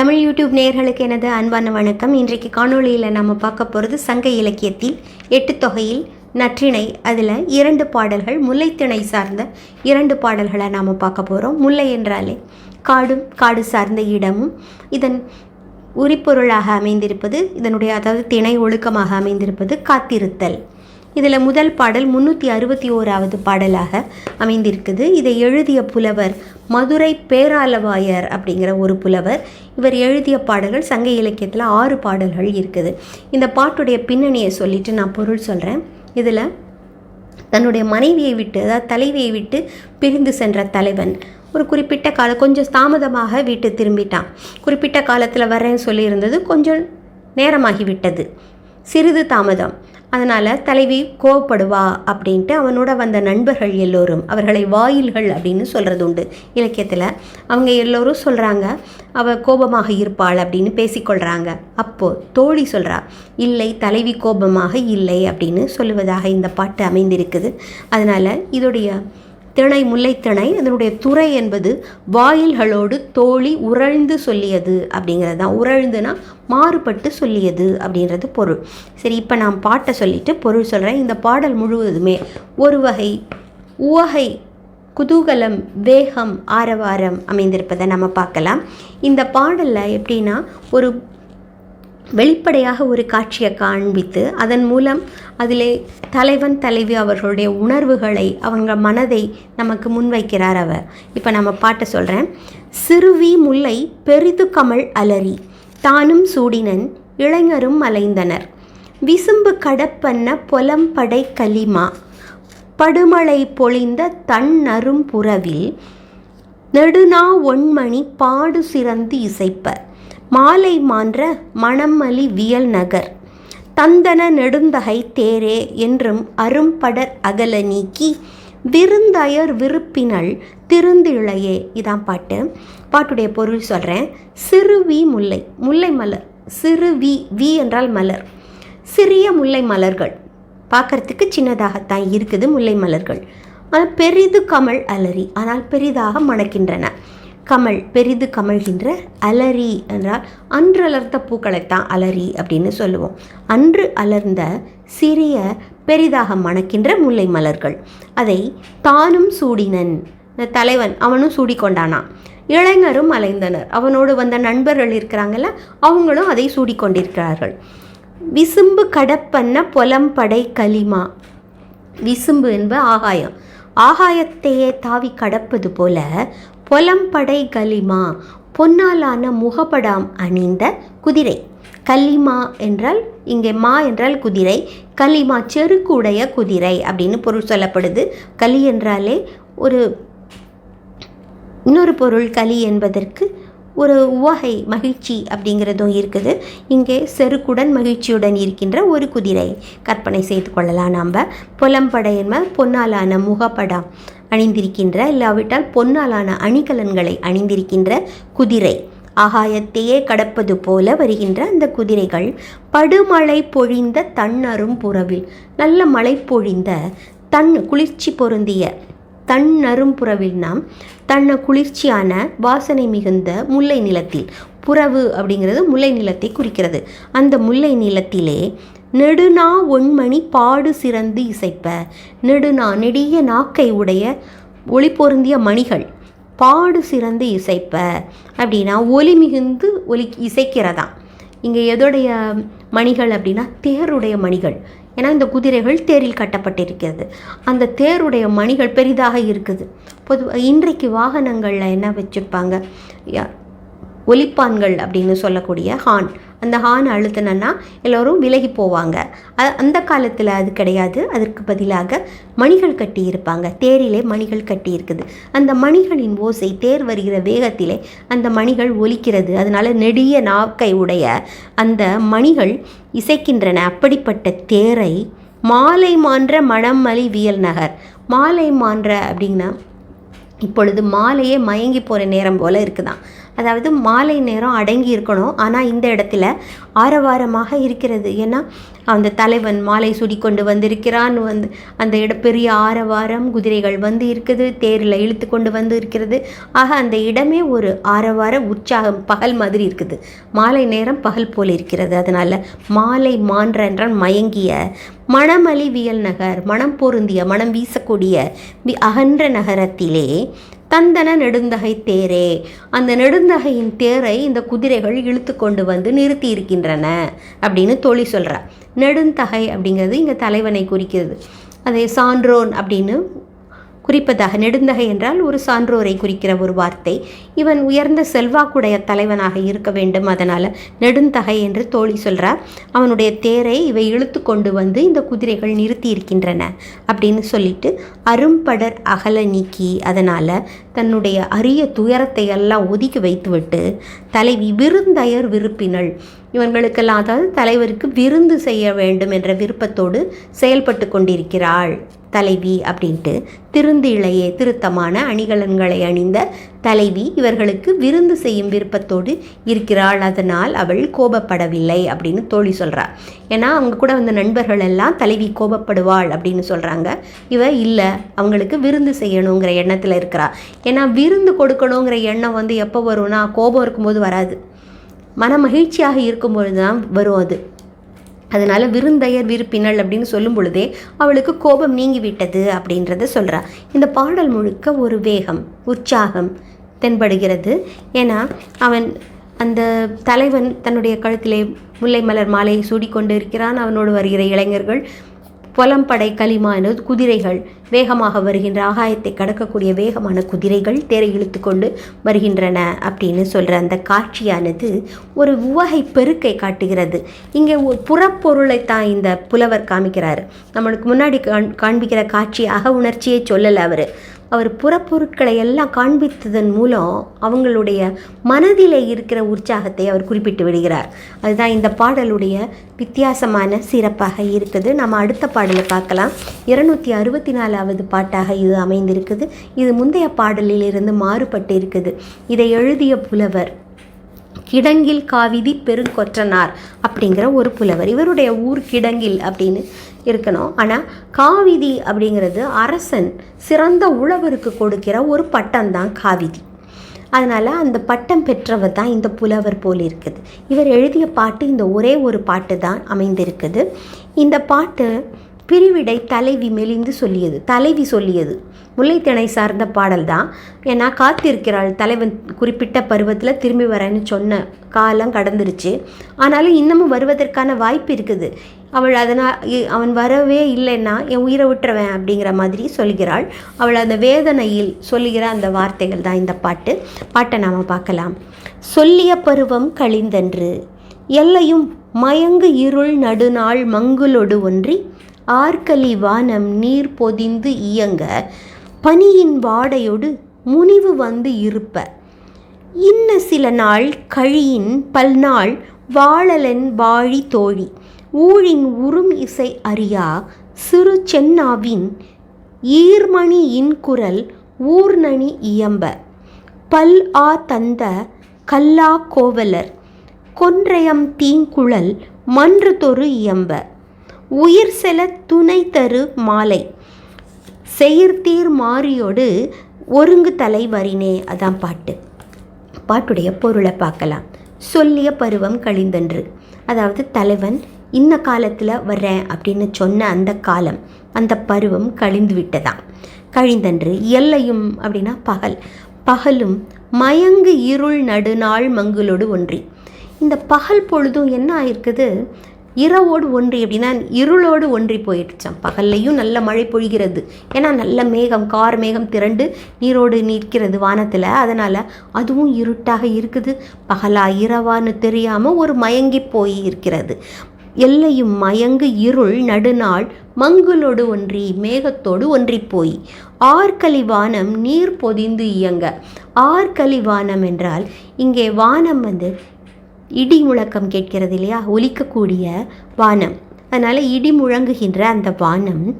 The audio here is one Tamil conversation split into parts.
தமிழ் யூடியூப் நேயர்களுக்கு எனது அன்பான வணக்கம். இன்றைக்கு காணொளியில் நம்ம பார்க்க போகிறது சங்க இலக்கியத்தில் எட்டு தொகையில் நற்றிணை அதில் இரண்டு பாடல்கள் முல்லைத்திணை சார்ந்த இரண்டு பாடல்களை நாம் பார்க்க போகிறோம் முல்லை என்றாலே காடும் காடு சார்ந்த இடமும் இதன் உரிப்பொருளாக அமைந்திருப்பது இதனுடைய அதாவது திணை ஒழுக்கமாக அமைந்திருப்பது காத்திருத்தல். இதில் முதல் பாடல் முந்நூற்றி அறுபத்தி ஓராவது பாடலாக அமைந்திருக்குது. இதை எழுதிய புலவர் மதுரை பேராலவாயர் அப்படிங்கிற ஒரு புலவர். இவர் எழுதிய பாடல்கள் சங்க இலக்கியத்தில் ஆறு பாடல்கள் இருக்குது. இந்த பாட்டுடைய பின்னணியை சொல்லிட்டு நான் பொருள் சொல்கிறேன் இதில் தன்னுடைய மனைவியை விட்டு அதாவது தலைவியை விட்டு பிரிந்து சென்ற தலைவன். ஒரு குறிப்பிட்ட கால கொஞ்சம் தாமதமாக வீட்டு திரும்பிட்டான். குறிப்பிட்ட காலத்தில் வரேன்னு சொல்லியிருந்தது கொஞ்சம் நேரமாகிவிட்டது. சிறிது தாமதம். அதனால் தலைவி கோவப்படுவா அப்படின்ட்டு அவனோட வந்த நண்பர்கள் எல்லோரும் அவர்களை வாயில்கள் அப்படின்னு சொல்கிறது உண்டு. இலக்கியத்தில் அவங்க எல்லோரும் சொல்கிறாங்க அவள் கோபமாக இருப்பாள் அப்படின்னு பேசிக்கொள்கிறாங்க அப்போது தோழி சொல்கிறா இல்லை தலைவி கோபமாக இல்லை அப்படின்னு சொல்லுவதாக இந்த பாட்டு அமைந்திருக்குது. அதனால் இதோடைய திணை முல்லைத்திணை அதனுடைய துறை என்பது வாயில்களோடு தோழி உறழ்ந்து சொல்லியது அப்படிங்கிறது தான். உறழ்ந்துனா மாறுபட்டு சொல்லியது அப்படின்றது பொருள். சரி இப்போ நான் பாட்டை சொல்லிட்டு பொருள் சொல்கிறேன் இந்த பாடல் முழுவதுமே ஒரு வகை உவகை குதூகலம் வேகம் ஆரவாரம் அமைந்திருப்பதை நம்ம பார்க்கலாம். இந்த பாடலில் எப்படின்னா ஒரு வெளிப்படையாக ஒரு காட்சியை காண்பித்து அதன் மூலம் அதிலே தலைவன் தலைவி அவர்களுடைய உணர்வுகளை அவங்க மனதை நமக்கு முன்வைக்கிறார் அவர். இப்போ நம்ம பாட்டை சொல்கிறேன் சிறுவி முல்லை பெரிது கமல் அலறி தானும் சூடினன் இளைஞரும் அலைந்தனர் விசும்பு கடப்பன்ன பொலம்படை கலிமா படுமலை பொழிந்த தன் நறும்புறவில் நெடுநா ஒன்மணி பாடு சிறந்து இசைப்பர். மாலை மான்ற மணம்மலி வியல் நகர். தந்தன நெடுந்தகை தேரே என்றும் அரும்படர் அகல நீக்கி விருந்தயர் விருப்பினள் திருந்திழையே. இதான் பாட்டு. பாட்டுடைய பொருள் சொல்கிறேன் சிறுவி முல்லை. முல்லை மலர். சிறு வி வி என்றால் மலர். சிறிய முல்லை மலர்கள். பார்க்கறதுக்கு சின்னதாகத்தான் இருக்குது முல்லை மலர்கள். ஆனால் பெரிது கமல் அலரி ஆனால் பெரிதாக மணக்கின்றன. கமல் பெரிது கமழ்கின்ற அலரி என்றால் அன்று அலர்ந்த பூக்களைத்தான் அலரி அப்படின்னு சொல்லுவோம். அன்று அலர்ந்த சிறிய பெரிதாக மணக்கின்ற முல்லை மலர்கள். அதை தானும் சூடினன். தலைவன் அவனும் சூடிக்கொண்டானான் இளைஞரும் அலைந்தனர். அவனோடு வந்த நண்பர்கள் இருக்கிறாங்கல்ல அவங்களும் அதை சூடிக்கொண்டிருக்கிறார்கள். விசும்பு கடப்பண்ண புலம்படை களிமா. விசும்பு என்ப ஆகாயம். ஆகாயத்தையே தாவி கடப்பது போல பொலம்படை கலிமா பொன்னாலான முகப்படாம் அணிந்த குதிரை. கலிமா என்றால் இங்கே மா என்றால் குதிரை. கலிமா செருக்குடைய குதிரை அப்படின்னு பொருள் சொல்லப்படுது. களி என்றாலே ஒரு இன்னொரு பொருள் களி என்பதற்கு ஒரு உவகை மகிழ்ச்சி அப்படிங்கிறதும் இருக்குது. இங்கே செருக்குடன் மகிழ்ச்சியுடன் இருக்கின்ற ஒரு குதிரை கற்பனை செய்து கொள்ளலாம் நாம் புலம்படையன்ம பொன்னாலான முகப்படம். அணிந்திருக்கின்ற இல்லாவிட்டால் பொன்னாலான அணிகலன்களை அணிந்திருக்கின்ற குதிரை. ஆகாயத்தையே கடப்பது போல வருகின்ற அந்த குதிரைகள் படுமழை பொழிந்த தன்னரும் புறவில் நல்ல மழை பொழிந்த தன் குளிர்ச்சி பொருந்திய தன்னரும் புறவில் நாம் தன்ன குளிர்ச்சியான வாசனை மிகுந்த முல்லை நிலத்தில் புறவு அப்படிங்கிறது முல்லை நிலத்தை குறிக்கிறது. அந்த முல்லை நிலத்திலே நெடுநா ஒன்மணி பாடு சிறந்து இசைப்ப. நெடுநா நெடிய நாக்கை உடைய ஒளி பொருந்திய மணிகள் பாடு சிறந்து இசைப்ப. அப்படின்னா ஒலி மிகுந்து ஒலி இசைக்கிறதாம் இங்கே எதோடைய மணிகள் அப்படின்னா தேருடைய மணிகள். ஏன்னா இந்த குதிரைகள் தேரில் கட்டப்பட்டிருக்கிறது. அந்த தேருடைய மணிகள் பெரிதாக இருக்குது. பொது இன்றைக்கு வாகனங்களில் என்ன வச்சுருப்பாங்க? ஒலிப்பான்கள் அப்படின்னு சொல்லக்கூடிய ஹார்ன். அந்த ஹார்ன் அழுத்தினா எல்லோரும் விலகி போவாங்க. அந்த காலத்தில் அது கிடையாது. அதற்கு பதிலாக மணிகள் கட்டி இருப்பாங்க. தேரிலே மணிகள் கட்டி இருக்குது. அந்த மணிகளின் ஓசை தேர் வருகிற வேகத்திலே அந்த மணிகள் ஒலிக்கிறது. அதனால் நெடிய நாக்கை உடைய அந்த மணிகள் இசைக்கின்றன. அப்படிப்பட்ட தேரை மாலை மான்ற மணமலி வியல் நகர். மாலை மான்ற அப்படின்னா இப்பொழுது மாலையே மயங்கி போகிற நேரம் போல் இருக்குதான் அதாவது மாலை நேரம் அடங்கி இருக்கணும். ஆனால் இந்த இடத்துல ஆரவாரமாக இருக்கிறது. ஏன்னா அந்த தலைவன் மாலை சுடி கொண்டு வந்திருக்கிறான். வந்து அந்த இட பெரிய ஆரவாரம் குதிரைகள் வந்து இருக்குது. தேரில் இழுத்து கொண்டு வந்து இருக்கிறது. ஆக அந்த இடமே ஒரு ஆரவார உற்சாகம் பகல் மாதிரி இருக்குது. மாலை நேரம் பகல் போல் இருக்கிறது. அதனால் மாலை மான்ற என்றால் மயங்கிய மணமலிவியல் நகர் மனம் பொருந்திய மனம் வீசக்கூடிய அகன்ற நகரத்திலே தந்தன நெடுந்தகை தேரே. அந்த நெடுந்தகையின் தேரை இந்த குதிரைகள் இழுத்து கொண்டு வந்து நிறுத்தி இருக்கின்றன அப்படின்னு தோழி சொல்கிறார் நெடுந்தகை அப்படிங்கிறது இங்கே தலைவனை குறிக்கிறது. அதை சான்றோன் அப்படின்னு குறிப்பதாக நெடுந்தகை என்றால் ஒரு சான்றோரை குறிக்கிற ஒரு வார்த்தை. இவன் உயர்ந்த செல்வாக்குடைய தலைவனாக இருக்க வேண்டும். அதனால் நெடுந்தகை என்று தோழி சொல்கிறார் அவனுடைய தேரை இவை இழுத்து கொண்டு வந்து இந்த குதிரைகள் நிறுத்தி இருக்கின்றன அப்படின்னு சொல்லிட்டு அரும்படர் அகல நீக்கி அதனால் தன்னுடைய அரிய துயரத்தை எல்லாம் ஒதுக்கி வைத்துவிட்டு தலைவி விருந்தயர் விருப்பினள். இவர்களுக்கெல்லாம் அதாவது தலைவருக்கு விருந்து செய்ய வேண்டும் என்ற விருப்பத்தோடு செயல்பட்டு கொண்டிருக்கிறாள். தலைவி அப்படின்ட்டு திருந்து திருத்தமான அணிகலன்களை அணிந்த தலைவி இவர்களுக்கு விருந்து செய்யும் விருப்பத்தோடு இருக்கிறாள். அதனால் அவள் கோபப்படவில்லை அப்படின்னு தோழி சொல்கிறாள் ஏன்னா அவங்க கூட வந்த நண்பர்கள் எல்லாம் தலைவி கோபப்படுவாள் அப்படின்னு சொல்கிறாங்க இவ இல்லை அவங்களுக்கு விருந்து செய்யணுங்கிற எண்ணத்தில் இருக்கிறா. ஏன்னா விருந்து கொடுக்கணுங்கிற எண்ணம் வந்து எப்போ வரும்னா கோபம் இருக்கும்போது வராது. மன மகிழ்ச்சியாக இருக்கும்பொழுது தான் வரும் அது. அதனால் விருந்தையர் விருப்பினள் அப்படின்னு சொல்லும் பொழுதே அவளுக்கு கோபம் நீங்கிவிட்டது அப்படின்றத சொல்கிறா இந்த பாடல் முழுக்க ஒரு வேகம் உற்சாகம் தென்படுகிறது. ஏன்னா அவன் அந்த தலைவன் தன்னுடைய கழுத்திலே முல்லை மலர் மாலையை சூடிக்கொண்டு இருக்கிறான். அவனோடு வருகிற இளைஞர்கள் புலம்படை களிமான குதிரைகள் வேகமாக வருகின்ற ஆகாயத்தை கடக்கக்கூடிய வேகமான குதிரைகள் தேரை இழுத்து கொண்டு வருகின்றன அப்படின்னு சொல்கிற அந்த காட்சியானது ஒரு உவகை பெருக்கை காட்டுகிறது. இங்கே ஒரு புறப்பொருளை தான் இந்த புலவர் காமிக்கிறார். நம்மளுக்கு முன்னாடி காண் காண்பிக்கிற காட்சி அக உணர்ச்சியை சொல்லலை அவர். அவர் புறப்பொருட்களை எல்லாம் காண்பித்ததன் மூலம் அவங்களுடைய மனதிலே இருக்கிற உற்சாகத்தை அவர் குறிப்பிட்டு விடுகிறார். அதுதான் இந்த பாடலுடைய வித்தியாசமான சிறப்பாக இருக்குது. நம்ம அடுத்த பாடலை பார்க்கலாம். இருநூற்றி அறுபத்தி நாலாவது பாட்டாக இது அமைந்திருக்குது. இது முந்தைய பாடலில் இருந்து மாறுபட்டு இருக்குது இதை எழுதிய புலவர் கிடங்கில் காவிதி பெருங்கொற்றனார் அப்படிங்கிற ஒரு புலவர். இவருடைய ஊர் கிடங்கில் அப்படின்னு இருக்கணும். ஆனால் காவிதி அப்படிங்கிறது அரசன் சிறந்த உழவருக்கு கொடுக்கிற ஒரு பட்டம் தான் காவிதி. அதனால் அந்த பட்டம் பெற்றவர் தான் இந்த புலவர் போல் இருக்குது. இவர் எழுதிய பாட்டு இந்த ஒரே ஒரு பாட்டு தான் அமைந்திருக்குது. இந்த பாட்டு பிரிவிடை தலைவி மெலிந்து சொல்லியது தலைவி சொல்லியது. முல்லைத்திணை சார்ந்த பாடல் தான் ஏன்னா காத்திருக்கிறாள் தலைவன் குறிப்பிட்ட பருவத்தில் திரும்பி வரேன்னு சொன்ன காலம் கடந்துருச்சு. ஆனாலும் இன்னமும் வருவதற்கான வாய்ப்பு இருக்குது. அவள் அதனால் அவன் வரவே இல்லைன்னா என் உயிரை விட்டுறவேன் அப்படிங்கிற மாதிரி சொல்கிறாள். அவள் அந்த வேதனையில் சொல்லுகிற அந்த வார்த்தைகள் தான் இந்த பாட்டு. பாட்டை நாம் பார்க்கலாம். சொல்லிய பருவம் கழிந்தன்று எல்லையும் மயங்கு இருள் நடுநாள் மங்குலொடு ஒன்றி ஆர்கலி வானம் நீர் பொதிந்து இயங்க பனியின் வாடையோடு முனிவு வந்து இருப்ப. இன்ன சில நாள் கழியின் பல்நாள் வாழலன் வாழி தோழி. ஊழின் உறும் இசை அறியா சிறு சென்னாவின் ஈர்மணி இன்குரல் ஊர்நனி இயம்ப. பல் ஆ தந்த கல்லா கோவலர் கொன்றையம் தீங்குழல் மன்று தொரு இயம்ப. உயிர் செல துணை தரு மாலை. செயிர்தீர் மாறியோடு ஒருங்கு தலை வரினே அதான் பாட்டு. பாட்டுடைய பொருளை பார்க்கலாம். சொல்லிய பருவம் கழிந்தன்று. அதாவது தலைவன் இந்த காலத்தில் வர்றேன் அப்படின்னு சொன்ன அந்த காலம் அந்த பருவம் கழிந்து விட்டதாம். கழிந்தன்று எல்லையும் அப்படின்னா பகல். பகலும் மயங்கு இருள் நடுநாள் மங்குலோடு ஒன்றி. இந்த பகல் பொழுதும் என்ன ஆயிருக்குது? இரவோடு ஒன்றி அப்படின்னா இருளோடு ஒன்றி போயிடுச்சாம். பகல்லையும் நல்ல மழை பொழிகிறது. ஏன்னா நல்ல மேகம் கார் மேகம் திரண்டு நீரோடு நிற்கிறது வானத்தில். அதனால் அதுவும் இருட்டாக இருக்குது. பகலா இரவான்னு தெரியாமல் ஒரு மயங்கி போய் இருக்கிறது. எல்லையும் மயங்கு இருள் நடுநாள் மங்குலோடு ஒன்றி மேகத்தோடு ஒன்றி போய். ஆர்கலி வானம் நீர் பொதிந்து இயங்க. ஆர்கலி வானம் என்றால் இங்கே வானம் வந்து இடி முழக்கம் கேட்கிறது இல்லையா? ஒலிக்கக்கூடிய வானம். அதனால் இடி முழங்குகின்ற அந்த வானம்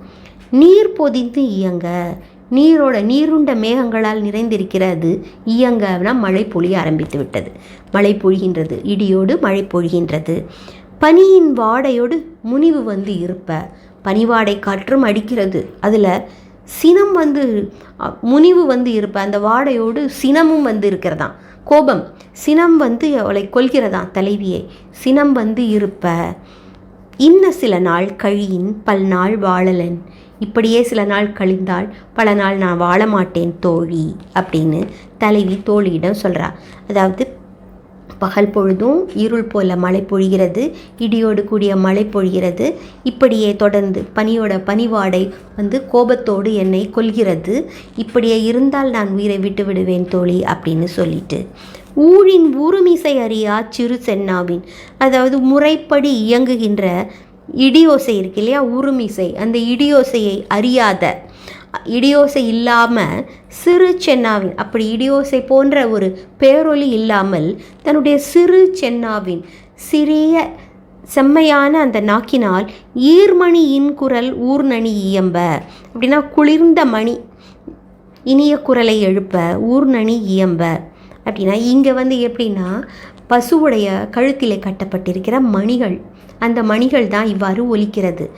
நீர் பொதிந்து இயங்க நீரோட நீருண்ட மேகங்களால் நிறைந்திருக்கிறது. இயங்கனா மழை பொழிய ஆரம்பித்து விட்டது. மழை பொழிகின்றது. இடியோடு மழை பொழிகின்றது. பனியின் வாடையோடு முனிவு வந்து இருப்ப. பனிவாடை காற்றும் அடிக்கிறது. அதில் சினம் வந்து முனிவு வந்து இருப்ப. அந்த வாடையோடு சினமும் வந்து இருக்கிறதான் கோபம். சினம் வந்து அவளை கொள்கிறதாம் தலைவியை? சினம் வந்து இருப்ப. இன்ன சில நாள் கழியின் பல் நாள் வாழலன். இப்படியே சில நாள் கழிந்தால் பல நாள் நான் வாழ மாட்டேன் தோழி அப்படின்னு தலைவி தோழியிடம் சொல்கிறா அதாவது பகல் பொழுதும் இருள் போல மழை பொழிகிறது இடியோடு கூடிய மழை பொழிகிறது. இப்படியே தொடர்ந்து பனியோட பனிவாடை வந்து கோபத்தோடு என்னை கொல்கிறது. இப்படியே இருந்தால் நான் உயிரை விட்டு விடுவேன் தோழி அப்படின்னு சொல்லிட்டு. ஊழின் ஊருமிசை அறியா சிறு சென்னாவின் அதாவது முறைப்படி இயங்குகின்ற இடியோசை இருக்கு இல்லையா? உருமிசை அந்த இடியோசையை அறியாத இடியோசை இல்லாமல் சிறு சென்னாவின் அப்படி இடியோசை போன்ற ஒரு பேரொலி இல்லாமல் தன்னுடைய சிறு சென்னாவின் சிறிய செம்மையான அந்த நாக்கினால் ஈர்மணியின் குரல் ஊர்நணி இயம்ப. அப்படின்னா குளிர்ந்த மணி இனிய குரலை எழுப்ப ஊர்நணி இயம்ப. அப்படின்னா இங்கே வந்து எப்படின்னா பசுவுடைய கழுத்திலே கட்டப்பட்டிருக்கிற மணிகள் அந்த மணிகள் தான் இவ்வாறு ஒலிக்கிறது.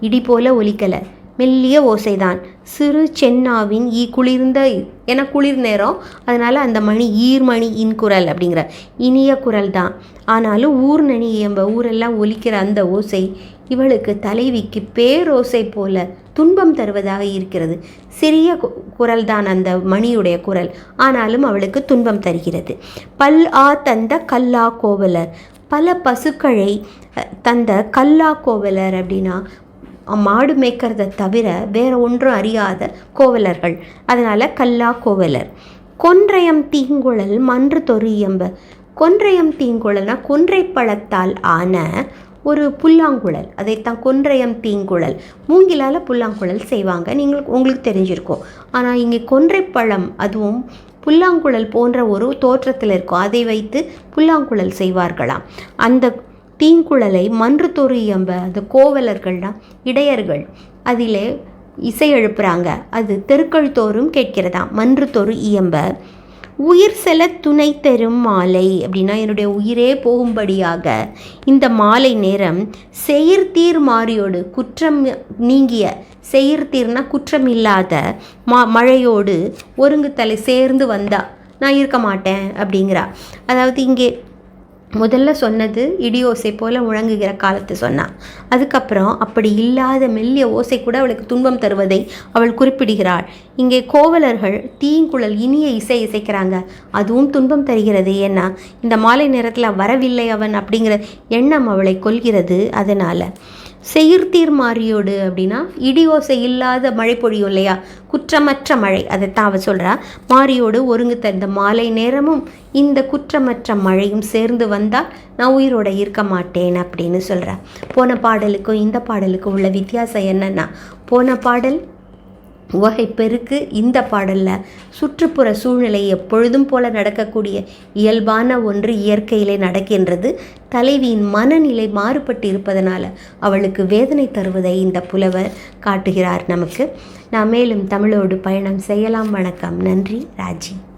இடி போல ஒலிக்கலை. மெல்லிய ஓசைதான். சிறு சென்னாவின் ஈ குளிர்ந்த ஏன்னா குளிர் நேரம். அதனால் அந்த மணி ஈர்மணி இன் குரல் அப்படிங்கிற இனிய குரல் தான் ஆனாலும் ஊர் நனி எம்ப ஊரெல்லாம் ஒலிக்கிற அந்த ஓசை இவளுக்கு தலைவிக்கு பேரோசை போல துன்பம் தருவதாக இருக்கிறது. சிறிய கு- குரல் தான் அந்த மணியுடைய குரல். ஆனாலும் அவளுக்கு துன்பம் தருகிறது. பல் ஆ தந்த கல்லா கோவலர். பல பசுக்களை தந்த கல்லா கோவலர் அப்படின்னா மாடு மேய்க்கிறத தவிர வேற ஒன்றும் அறியாத கோவலர்கள். அதனால் கல்லா கோவலர். கொன்றையம் தீங்குழல் மன்று தொரியம்ப கொன்றையம் தீங்குழல்னா கொன்றை பழத்தால் ஆன ஒரு புல்லாங்குழல். அதைத்தான் கொன்றையம் தீங்குழல். மூங்கிலால் புல்லாங்குழல் செய்வாங்க. நீங்கள் உங்களுக்கு தெரிஞ்சிருக்கும். ஆனால் இங்கே கொன்றைப்பழம் அதுவும் புல்லாங்குழல் போன்ற ஒரு தோற்றத்தில் இருக்கும். அதை வைத்து புல்லாங்குழல் செய்வார்களாம். அந்த தீங்குழலை மன்று தொரு இயம்ப அந்த கோவலர்கள்னா இடையர்கள். அதிலே இசை எழுப்புறாங்க. அது தெருக்கள் தோறும் கேட்கிறதாம். மன்று தொரு இயம்ப. உயிர் செல துணை தரும் மாலை அப்படின்னா என்னுடைய உயிரே போகும்படியாக இந்த மாலை நேரம் செயிர்தீர் மாறியோடு குற்றம் நீங்கிய செயிர்தீர்னா குற்றம் இல்லாத மா மழையோடு ஒருங்கு தலை சேர்ந்து வந்தா நான் இருக்க மாட்டேன் அப்படிங்கிறா. அதாவது இங்கே முதல்ல சொன்னது இடி ஓசை போல முழங்குகிற காலத்து சொன்னான் அதுக்கப்புறம் அப்படி இல்லாத மெல்லிய ஓசை கூட அவளுக்கு துன்பம் தருவதை அவள் குறிப்பிடுகிறாள். இங்கே கோவலர்கள் தீங்குழல் இனிய இசை இசைக்கிறாங்க. அதுவும் துன்பம் தருகிறது ஏன்னா இந்த மாலை நேரத்தில் வரவில்லை அவன் அப்படிங்கிற எண்ணம் அவளை கொள்கிறது அதனால். செயிர்தீர் மாறியோடு அப்படின்னா இடி ஓசை இல்லாத மழை பொழியும் இல்லையா? குற்றமற்ற மழை அதைத்தான் அவ சொல்கிறா மாரியோடு ஒருங்கு தந்த மாலை நேரமும் இந்த குற்றமற்ற மழையும் சேர்ந்து வந்தால் நான் உயிரோட இருக்க மாட்டேன் அப்படின்னு சொல்கிறா போன பாடலுக்கும் இந்த பாடலுக்கும் உள்ள வித்தியாசம் என்னென்னா போன பாடல் உவகை பெருக்கு இந்த பாடலில். சுற்றுப்புற சூழ்நிலை எப்பொழுதும் போல நடக்கக்கூடிய இயல்பான ஒன்று இயற்கையிலே நடக்கின்றது. தலைவியின் மனநிலை மாறுபட்டு இருப்பதனால அவளுக்கு வேதனை தருவதை இந்த புலவர் காட்டுகிறார் நமக்கு. நாம் மேலும் தமிழோடு பயணம் செய்யலாம். வணக்கம். நன்றி. ராஜி.